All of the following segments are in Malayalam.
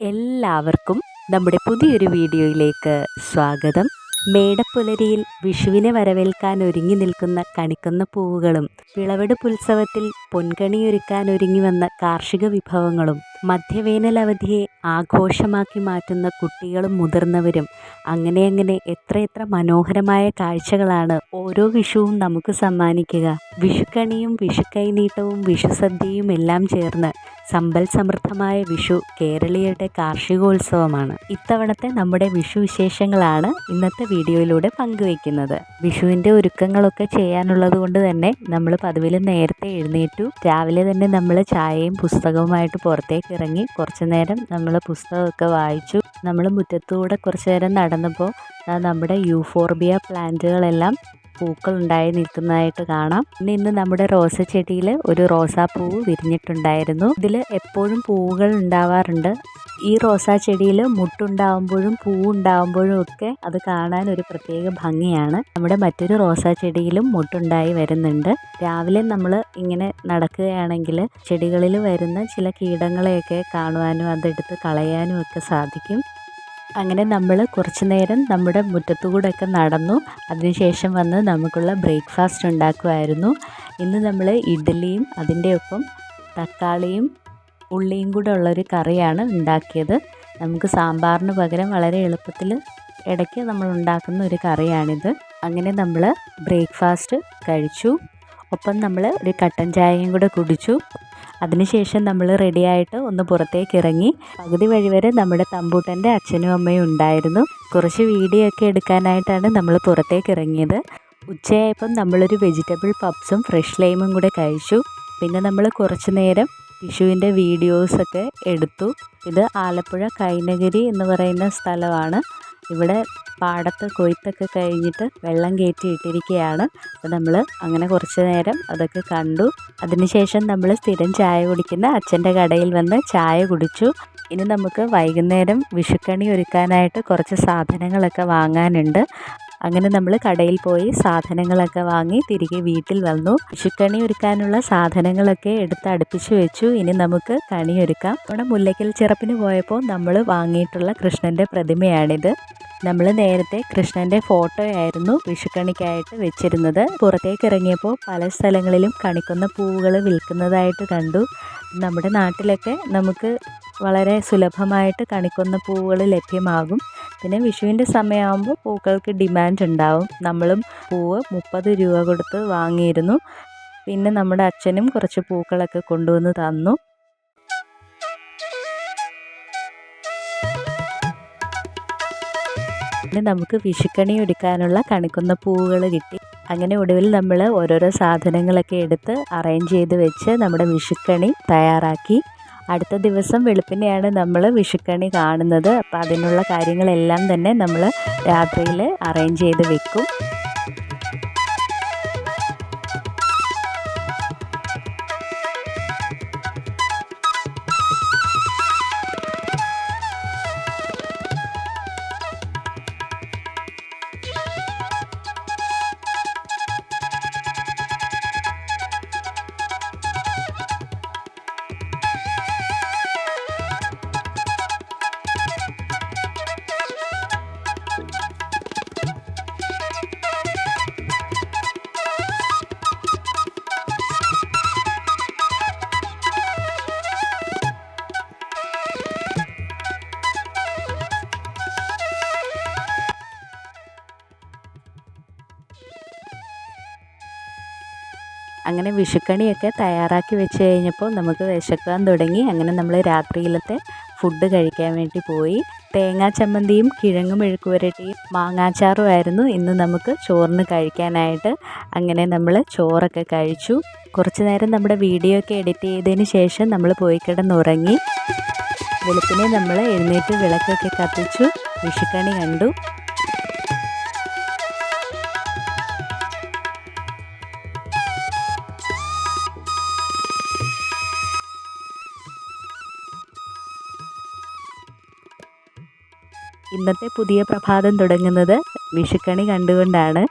എല്ലാവർക്കും നമ്മുടെ പുതിയൊരു വീഡിയോയിലേക്ക് സ്വാഗതം. മേടപ്പുലരിയിൽ വിഷുവിനെ വരവേൽക്കാൻ ഒരുങ്ങി നിൽക്കുന്ന കണിക്കുന്ന പൂവുകളും വിളവെടുപ്പുത്സവത്തിൽ പൊൻകണിയൊരുക്കാൻ ഒരുങ്ങി വന്ന കാർഷിക വിഭവങ്ങളും മധ്യവേനൽ അവധിയെ ആഘോഷമാക്കി മാറ്റുന്ന കുട്ടികളും മുതിർന്നവരും അങ്ങനെ അങ്ങനെ എത്രയെത്ര മനോഹരമായ കാഴ്ചകളാണ് ഓരോ വിഷുവും നമുക്ക് സമ്മാനിക്കുക. വിഷുക്കണിയും വിഷുക്കൈനീട്ടവും വിഷുസദ്യയും എല്ലാം ചേർന്ന് സമ്പൽ സമൃദ്ധമായ വിഷു കേരളീയരുടെ കാർഷികോത്സവമാണ്. ഇത്തവണത്തെ നമ്മുടെ വിഷു വിശേഷങ്ങളാണ് ഇന്നത്തെ വീഡിയോയിലൂടെ പങ്കുവയ്ക്കുന്നത്. വിഷുവിന്റെ ഒരുക്കങ്ങളൊക്കെ ചെയ്യാനുള്ളത് കൊണ്ട് തന്നെ നമ്മൾ പതിവിൽ നേരത്തെ എഴുന്നേറ്റു. രാവിലെ തന്നെ നമ്മൾ ചായയും പുസ്തകവുമായിട്ട് പുറത്തേക്ക് ഇറങ്ങി കുറച്ചു നേരം നമ്മൾ പുസ്തകമൊക്കെ വായിച്ചു. നമ്മൾ മുറ്റത്തൂടെ കുറച്ചു നേരം നടന്നപ്പോൾ നമ്മുടെ യൂഫോർബിയ പ്ലാന്റുകളെല്ലാം പൂക്കൾ ഉണ്ടായി നിൽക്കുന്നതായിട്ട് കാണാം. പിന്നെ ഇന്ന് നമ്മുടെ റോസ ചെടിയിൽ ഒരു റോസാപ്പൂവ് വിരിഞ്ഞിട്ടുണ്ടായിരുന്നു. ഇതിൽ എപ്പോഴും പൂവുകൾ ഉണ്ടാവാറുണ്ട്. ഈ റോസാ ചെടിയിൽ മുട്ടുണ്ടാവുമ്പോഴും പൂവുണ്ടാവുമ്പോഴും ഒക്കെ അത് കാണാൻ ഒരു പ്രത്യേക ഭംഗിയാണ്. നമ്മുടെ മറ്റൊരു റോസാ ചെടിയിലും മുട്ടുണ്ടായി വരുന്നുണ്ട്. രാവിലെ നമ്മൾ ഇങ്ങനെ നടക്കുകയാണെങ്കിൽ ചെടികളിൽ വരുന്ന ചില കീടങ്ങളെയൊക്കെ കാണുവാനും അതെടുത്ത് കളയാനും ഒക്കെ സാധിക്കും. അങ്ങനെ നമ്മൾ കുറച്ച് നേരം നമ്മുടെ മുറ്റത്തുകൂടെയൊക്കെ നടന്നു. അതിനുശേഷം വന്ന് നമുക്കുള്ള ബ്രേക്ക്ഫാസ്റ്റ് ഉണ്ടാക്കുമായിരുന്നു. ഇന്ന് നമ്മൾ ഇഡ്ഡലിയും അതിന്റെ ഒപ്പം തക്കാളിയും ഉള്ളിയും കൂടെ ഉള്ളൊരു കറിയാണ് ഉണ്ടാക്കിയത്. നമുക്ക് സാമ്പാറിന് പകരം വളരെ എളുപ്പത്തിൽ ഇടയ്ക്ക് നമ്മൾ ഉണ്ടാക്കുന്ന ഒരു കറിയാണിത്. അങ്ങനെ നമ്മൾ ബ്രേക്ക്ഫാസ്റ്റ് കഴിച്ചു. ഒപ്പം നമ്മൾ ഒരു കട്ടൻ ചായയും കൂടെ കുടിച്ചു. അതിനുശേഷം നമ്മൾ റെഡിയായിട്ട് ഒന്ന് പുറത്തേക്ക് ഇറങ്ങി പകുതി വഴി വരെ നമ്മുടെ തമ്പൂട്ടന്റെ അച്ഛനും അമ്മയും ഉണ്ടായിരുന്നു. കുറച്ച് വീഡിയോ ഒക്കെ എടുക്കാനായിട്ടാണ് നമ്മൾ പുറത്തേക്ക് ഇറങ്ങിയത്. ഉച്ചയായപ്പം നമ്മളൊരു വെജിറ്റബിൾ പപ്സും ഫ്രഷ് ലൈമും കൂടെ കഴിച്ചു. പിന്നെ നമ്മൾ കുറച്ച് നേരം വിഷുവിന്റെ വീഡിയോസൊക്കെ എടുത്തു. ഇത് ആലപ്പുഴ കൈനഗിരി എന്ന് പറയുന്ന സ്ഥലമാണ്. ഇവിടെ പാടത്ത് കൊയ്ത്തൊക്കെ കഴിഞ്ഞിട്ട് വെള്ളം കയറ്റി ഇട്ടിരിക്കുകയാണ് അപ്പോൾ നമ്മൾ അങ്ങനെ കുറച്ച് നേരം അതൊക്കെ കണ്ടു. അതിനുശേഷം നമ്മൾ സ്ഥിരം ചായ കുടിക്കുന്ന അച്ഛന്റെ കടയിൽ വന്ന് ചായ കുടിച്ചു. ഇനി നമുക്ക് വൈകുന്നേരം വിഷുക്കണി ഒരുക്കാനായിട്ട് കുറച്ച് സാധനങ്ങളൊക്കെ വാങ്ങാനുണ്ട്. അങ്ങനെ നമ്മൾ കടയിൽ പോയി സാധനങ്ങളൊക്കെ വാങ്ങി തിരികെ വീട്ടിൽ വന്നു. വിഷുക്കണി ഒരുക്കാനുള്ള സാധനങ്ങളൊക്കെ എടുത്ത് അടുപ്പിച്ച് വെച്ചു. ഇനി നമുക്ക് കണി ഒരുക്കാം. അവിടെ മുല്ലയ്ക്കൽ ചിറപ്പിന് പോയപ്പോൾ നമ്മൾ വാങ്ങിയിട്ടുള്ള കൃഷ്ണന്റെ പ്രതിമയാണിത്. നമ്മൾ നേരത്തെ കൃഷ്ണന്റെ ഫോട്ടോയായിരുന്നു വിഷുക്കണിക്കായിട്ട് വെച്ചിരുന്നത്. പുറത്തേക്ക് ഇറങ്ങിയപ്പോൾ പല സ്ഥലങ്ങളിലും കണിക്കുന്ന പൂവുകൾ വിൽക്കുന്നതായിട്ട് കണ്ടു. നമ്മുടെ നാട്ടിലൊക്കെ നമുക്ക് വളരെ സുലഭമായിട്ട് കണിക്കുന്ന പൂവുകൾ ലഭ്യമാകും. പിന്നെ വിഷുവിന്റെ സമയമാകുമ്പോൾ പൂക്കൾക്ക് ഡിമാൻഡ് ഉണ്ടാവും. നമ്മളും പൂവ് മുപ്പത് രൂപ കൊടുത്ത് വാങ്ങിയിരുന്നു. പിന്നെ നമ്മുടെ അച്ഛനും കുറച്ച് പൂക്കളൊക്കെ കൊണ്ടുവന്ന് തന്നു. പിന്നെ നമുക്ക് വിഷുക്കണി എടുക്കാനുള്ള കണിക്കുന്ന പൂവുകൾ കിട്ടി. അങ്ങനെ ഒടുവിൽ നമ്മൾ ഓരോരോ സാധനങ്ങളൊക്കെ എടുത്ത് അറേഞ്ച് ചെയ്ത് വെച്ച് നമ്മുടെ വിഷുക്കണി തയ്യാറാക്കി. അടുത്ത ദിവസം വെളുപ്പിനെയാണ് നമ്മൾ വിഷുക്കണി കാണുന്നത്. അപ്പോൾ അതിനുള്ള കാര്യങ്ങളെല്ലാം തന്നെ നമ്മൾ രാത്രിയിൽ അറേഞ്ച് ചെയ്ത് വെക്കും. അങ്ങനെ വിഷുക്കണിയൊക്കെ തയ്യാറാക്കി വെച്ച് കഴിഞ്ഞപ്പോൾ നമുക്ക് വിശക്കാൻ തുടങ്ങി. അങ്ങനെ നമ്മൾ രാത്രിയിലത്തെ ഫുഡ് കഴിക്കാൻ വേണ്ടി പോയി. തേങ്ങാ ചമ്മന്തിയും കിഴങ്ങ് മെഴുക്കുവരട്ടിയും മാങ്ങാച്ചാറുമായിരുന്നു ഇന്ന് നമുക്ക് ചോറിന് കഴിക്കാനായിട്ട്. അങ്ങനെ നമ്മൾ ചോറൊക്കെ കഴിച്ചു. കുറച്ച് നേരം നമ്മുടെ വീഡിയോ ഒക്കെ എഡിറ്റ് ചെയ്തതിന് ശേഷം നമ്മൾ പോയി കിടന്നുറങ്ങി. വെളുപ്പിനെ നമ്മൾ എഴുന്നേറ്റ് വിളക്കൊക്കെ കത്തിച്ചു. വിഷുക്കണി കണ്ടു. ഇന്നത്തെ പുതിയ പ്രഭാതം തുടങ്ങുന്നത് വിഷുക്കണി കണ്ടുകൊണ്ടാണ്.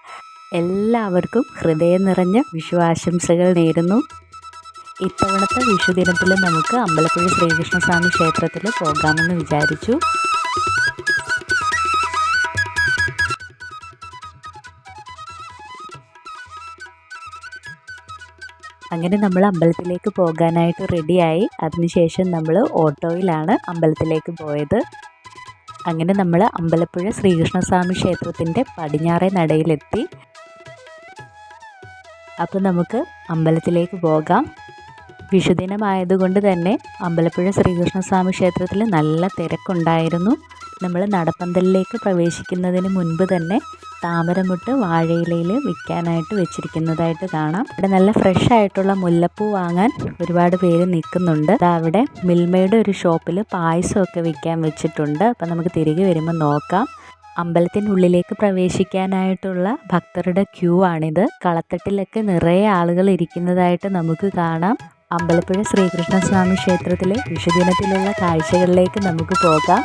എല്ലാവർക്കും ഹൃദയം നിറഞ്ഞ വിഷു ആശംസകൾ നേരുന്നു. ഇത്തവണത്തെ വിഷുദിനത്തിൽ നമുക്ക് അമ്പലപ്പുഴ ശ്രീകൃഷ്ണസ്വാമി ക്ഷേത്രത്തിൽ പോകാമെന്ന് വിചാരിച്ചു. അങ്ങനെ നമ്മൾ അമ്പലത്തിലേക്ക് പോകാനായിട്ട് റെഡിയായി അതിനുശേഷം നമ്മൾ ഓട്ടോയിലാണ് അമ്പലത്തിലേക്ക് പോയത്. അങ്ങനെ നമ്മൾ അമ്പലപ്പുഴ ശ്രീകൃഷ്ണസ്വാമി ക്ഷേത്രത്തിന്റെ പടിഞ്ഞാറേ നടയിലെത്തി. അപ്പോൾ നമുക്ക് അമ്പലത്തിലേക്ക് പോകാം. വിഷുദിനമായതുകൊണ്ട് തന്നെ അമ്പലപ്പുഴ ശ്രീകൃഷ്ണസ്വാമി ക്ഷേത്രത്തിൽ നല്ല തിരക്കുണ്ടായിരുന്നു. നമ്മൾ നടപ്പന്തലിലേക്ക് പ്രവേശിക്കുന്നതിന് മുൻപ് തന്നെ താമരമുട്ട് വാഴയിലയിൽ വിൽക്കാനായിട്ട് വെച്ചിരിക്കുന്നതായിട്ട് കാണാം. ഇവിടെ നല്ല ഫ്രഷ് ആയിട്ടുള്ള മുല്ലപ്പൂ വാങ്ങാൻ ഒരുപാട് പേര് നിൽക്കുന്നുണ്ട്. അവിടെ മിൽമയുടെ ഒരു ഷോപ്പിൽ പായസമൊക്കെ വിൽക്കാൻ വെച്ചിട്ടുണ്ട്. അപ്പം നമുക്ക് തിരികെ വരുമ്പോൾ നോക്കാം. അമ്പലത്തിനുള്ളിലേക്ക് പ്രവേശിക്കാനായിട്ടുള്ള ഭക്തരുടെ ക്യൂ ആണിത്. കളത്തട്ടിലൊക്കെ നിറയെ ആളുകൾ ഇരിക്കുന്നതായിട്ട് നമുക്ക് കാണാം. അമ്പലപ്പുഴ ശ്രീകൃഷ്ണസ്വാമി ക്ഷേത്രത്തിലെ വിഷുദിനത്തിലുള്ള കാഴ്ചകളിലേക്ക് നമുക്ക് പോകാം.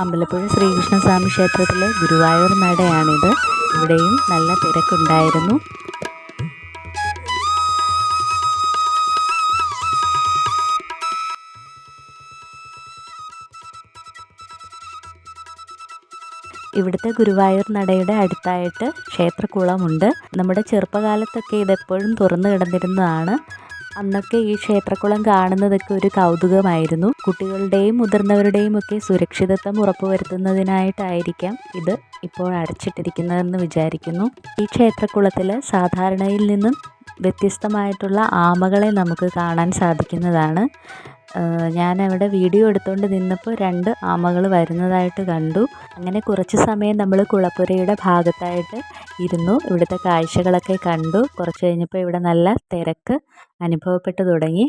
അമ്പലപ്പുഴ ശ്രീകൃഷ്ണസ്വാമി ക്ഷേത്രത്തിലെ ഗുരുവായൂർ നടയാണിത് ഇവിടെയും നല്ല തിരക്കുണ്ടായിരുന്നു. ഇവിടുത്തെ ഗുരുവായൂർ നടയുടെ അടുത്തായിട്ട് ക്ഷേത്രക്കുളമുണ്ട് നമ്മുടെ ചെറുപ്പകാലത്തൊക്കെ ഇതെപ്പോഴും തുറന്നു കിടന്നിരുന്നതാണ്. അന്നൊക്കെ ഈ ക്ഷേത്രക്കുളം കാണുന്നതൊക്കെ ഒരു കൗതുകമായിരുന്നു. കുട്ടികളുടെയും മുതിർന്നവരുടെയും ഒക്കെ സുരക്ഷിതത്വം ഉറപ്പുവരുത്തുന്നതിനായിട്ടായിരിക്കാം ഇത് ഇപ്പോൾ അടച്ചിട്ടിരിക്കുന്നതെന്ന് വിചാരിക്കുന്നു. ഈ ക്ഷേത്രക്കുളത്തിൽ സാധാരണയിൽ നിന്നും വ്യത്യസ്തമായിട്ടുള്ള ആമകളെ നമുക്ക് കാണാൻ സാധിക്കുന്നതാണ്. ഞാൻ അവിടെ വീഡിയോ എടുത്തുകൊണ്ട് നിന്നപ്പോൾ രണ്ട് ആമകൾ വരുന്നതായിട്ട് കണ്ടു. അങ്ങനെ കുറച്ച് സമയം നമ്മൾ കുളപ്പുരയുടെ ഭാഗത്തായിട്ട് ഇരുന്നു. ഇവിടുത്തെ കാഴ്ചകളൊക്കെ കണ്ടു. കുറച്ച് കഴിഞ്ഞപ്പോൾ ഇവിടെ നല്ല തിരക്ക് അനുഭവപ്പെട്ടു തുടങ്ങി.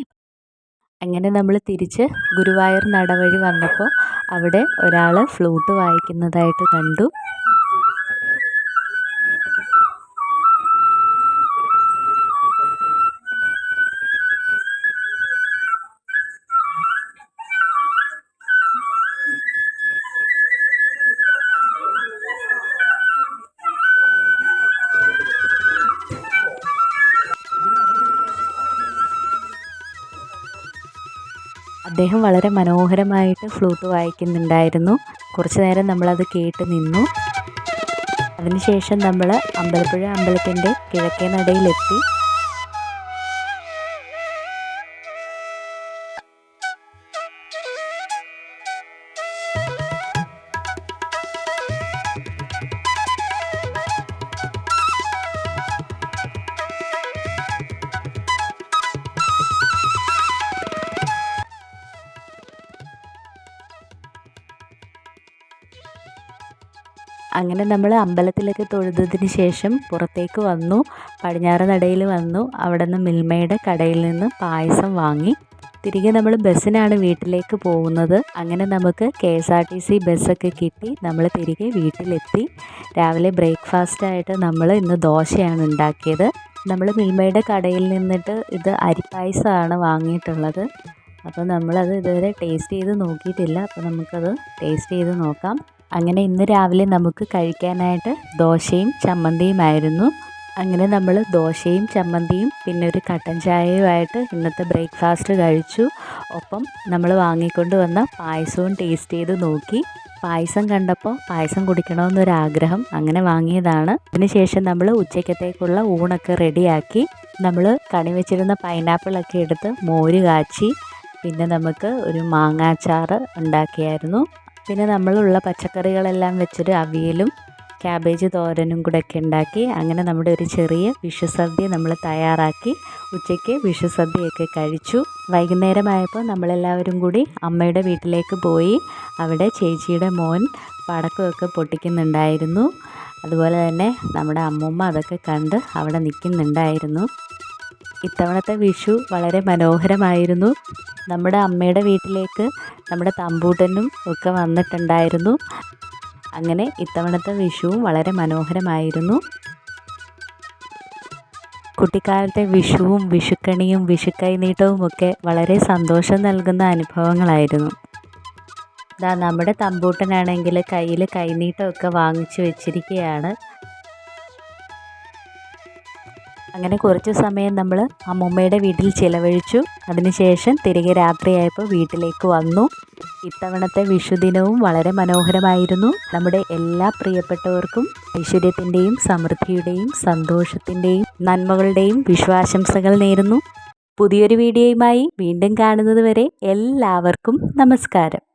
അങ്ങനെ നമ്മൾ തിരിച്ച് ഗുരുവായൂർ നടവഴി വന്നപ്പോൾ അവിടെ ഒരാൾ ഫ്ലൂട്ട് വായിക്കുന്നതായിട്ട് കണ്ടു. അദ്ദേഹം വളരെ മനോഹരമായിട്ട് ഫ്ലൂട്ട് വായിക്കുന്നുണ്ടായിരുന്നു. കുറച്ചു നേരം നമ്മളത് കേട്ട് നിന്നു. അതിനുശേഷം നമ്മൾ അമ്പലപ്പുഴ അമ്പലത്തിന്റെ കിഴക്കേ നടയിലെത്തി. അങ്ങനെ നമ്മൾ അമ്പലത്തിലൊക്കെ തൊഴുതതിന് ശേഷം പുറത്തേക്ക് വന്നു പടിഞ്ഞാറ് നടയിൽ വന്നു അവിടെ നിന്ന് മിൽമയുടെ കടയിൽ നിന്ന് പായസം വാങ്ങി. തിരികെ നമ്മൾ ബസ്സിനാണ് വീട്ടിലേക്ക് പോകുന്നത്. അങ്ങനെ നമുക്ക് K S R T C ബസ്സൊക്കെ കിട്ടി നമ്മൾ തിരികെ വീട്ടിലെത്തി. രാവിലെ ബ്രേക്ക്ഫാസ്റ്റായിട്ട് നമ്മൾ ഇന്ന് ദോശയാണ് ഉണ്ടാക്കിയത്. നമ്മൾ മിൽമയുടെ കടയിൽ നിന്നിട്ട് ഇത് അരിപ്പായസമാണ് വാങ്ങിയിട്ടുള്ളത്. അപ്പോൾ നമ്മളത് ഇതുവരെ ടേസ്റ്റ് ചെയ്ത് നോക്കിയിട്ടില്ല. അപ്പോൾ നമുക്കത് ടേസ്റ്റ് ചെയ്ത് നോക്കാം. അങ്ങനെ ഇന്ന് രാവിലെ നമുക്ക് കഴിക്കാനായിട്ട് ദോശയും ചമ്മന്തിയുമായിരുന്നു. അങ്ങനെ നമ്മൾ ദോശയും ചമ്മന്തിയും പിന്നെ ഒരു കട്ടൻ ചായയുമായിട്ട് ഇന്നത്തെ ബ്രേക്ക്ഫാസ്റ്റ് കഴിച്ചു. ഒപ്പം നമ്മൾ വാങ്ങിക്കൊണ്ട് വന്ന പായസവും ടേസ്റ്റ് ചെയ്ത് നോക്കി. പായസം കണ്ടപ്പോൾ പായസം കുടിക്കണമെന്നൊരാഗ്രഹം അങ്ങനെ വാങ്ങിയതാണ്. അതിനുശേഷം നമ്മൾ ഉച്ചയ്ക്കത്തേക്കുള്ള ഊണൊക്കെ റെഡിയാക്കി. നമ്മൾ കണി വെച്ചിരുന്ന പൈനാപ്പിളൊക്കെ എടുത്ത് മോര് കാച്ചി. പിന്നെ നമുക്ക് ഒരു മാങ്ങാച്ചാറ് ഉണ്ടാക്കിയായിരുന്നു. പിന്നെ നമ്മളുള്ള പച്ചക്കറികളെല്ലാം വെച്ചൊരു അവിയലും ക്യാബേജ് തോരനും കൂടെ ഒക്കെ ഉണ്ടാക്കി അങ്ങനെ നമ്മുടെ ഒരു ചെറിയ വിഷുസദ്യ നമ്മൾ തയ്യാറാക്കി. ഉച്ചയ്ക്ക് വിഷുസദ്യയൊക്കെ കഴിച്ചു. വൈകുന്നേരമായപ്പോൾ നമ്മളെല്ലാവരും കൂടി അമ്മയുടെ വീട്ടിലേക്ക് പോയി. അവിടെ ചേച്ചിയുടെ മോൻ പടക്കമൊക്കെ പൊട്ടിക്കുന്നുണ്ടായിരുന്നു. അതുപോലെ തന്നെ നമ്മുടെ അമ്മൂമ്മ അതൊക്കെ കണ്ട് അവിടെ നിൽക്കുന്നുണ്ടായിരുന്നു. ഇത്തവണത്തെ വിഷു വളരെ മനോഹരമായിരുന്നു. നമ്മുടെ അമ്മയുടെ വീട്ടിലേക്ക് നമ്മുടെ തമ്പൂട്ടനും ഒക്കെ വന്നിട്ടുണ്ടായിരുന്നു. അങ്ങനെ ഇത്തവണത്തെ വിഷുവും വളരെ മനോഹരമായിരുന്നു. കുട്ടിക്കാലത്തെ വിഷുവും വിഷുക്കണിയും വിഷുക്കൈനീട്ടവും ഒക്കെ വളരെ സന്തോഷം നൽകുന്ന അനുഭവങ്ങളായിരുന്നു. ദാ നമ്മുടെ തമ്പൂട്ടനാണെങ്കിൽ കയ്യിൽ കൈനീട്ടമൊക്കെ വാങ്ങിച്ചു വെച്ചിരിക്കുകയാണ്. അങ്ങനെ കുറച്ച് സമയം നമ്മൾ അമ്മൂമ്മയുടെ വീട്ടിൽ ചിലവഴിച്ചു. അതിനുശേഷം തിരികെ രാത്രിയായപ്പോൾ വീട്ടിലേക്ക് വന്നു. ഇത്തവണത്തെ വിഷുദിനവും വളരെ മനോഹരമായിരുന്നു. നമ്മുടെ എല്ലാ പ്രിയപ്പെട്ടവർക്കും ഐശ്വര്യത്തിന്റെയും സമൃദ്ധിയുടെയും സന്തോഷത്തിന്റെയും നന്മകളുടെയും വിശ്വാശംസകൾ നേരുന്നു. പുതിയൊരു വീഡിയോയുമായി വീണ്ടും കാണുന്നത് വരെ എല്ലാവർക്കും നമസ്കാരം.